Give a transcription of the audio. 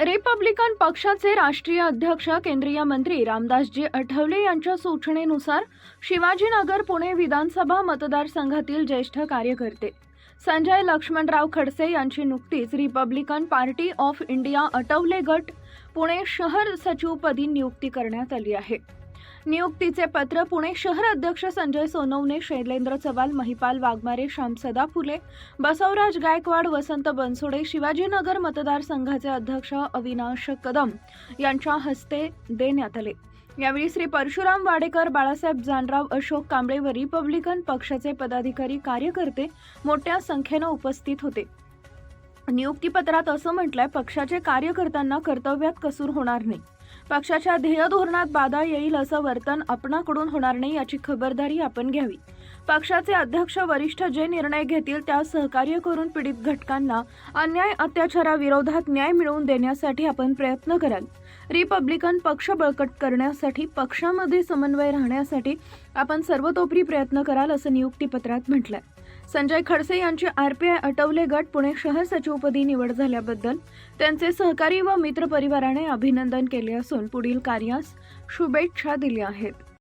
Republican पक्षाचे राष्ट्रीय अध्यक्ष केंद्रीय मंत्री रामदासजी आठवले यांच्या सूचनेनुसार शिवाजीनगर पुणे विधानसभा मतदारसंघातील ज्येष्ठ कार्यकर्ते संजय लक्ष्मणराव खडसे यांची नुकतीच Republican Party of India Athawale गट पुणे शहर सचिवपदी नियुक्ती करण्यात आली आहे. नियुक्तीचे पत्र पुणे शहर अध्यक्ष संजय सोनवणे शैलेंद्र चव्हाण महिपाल वाघमारे श्यामसदा फुले बसवराज गायकवाड वसंत बनसोडे शिवाजीनगर मतदारसंघाचे अध्यक्ष अविनाश कदम यांच्या हस्ते देण्यात आले. यावेळी श्री परशुराम वाडेकर बाळासाहेब जानराव अशोक कांबळे व रिपब्लिकन पक्षाचे पदाधिकारी कार्यकर्ते मोठ्या संख्येनं उपस्थित होते. नियुक्तीपत्रात असं म्हटलंय पक्षाचे कार्यकर्त्यांना कर्तव्यात कसूर होणार नाही. पक्षाच्या ध्येय धोरणात बाधा येईल असं वर्तन आपणाकडून होणार नाही याची खबरदारी आपण घ्यावी. पक्षाचे अध्यक्ष वरिष्ठ जे निर्णय घेतील त्यास सहकार्य करून पीडित घटकांना अन्याय अत्याचाराविरोधात न्याय मिळवून देण्यासाठी आपण प्रयत्न कराल. रिपब्लिकन पक्ष बळकट करण्यासाठी पक्षामध्ये समन्वय राहण्यासाठी आपण सर्वतोपरी प्रयत्न कराल असं नियुक्तीपत्रात म्हटलंय. संजय खडसे यांची आरपीआय अटवले गट पुणे शहर सचिवपदी निवड झाल्याबद्दल त्यांचे सहकारी व मित्र परिवाराने अभिनंदन केले असून पुढील कार्यास शुभेच्छा दिल्या आहेत.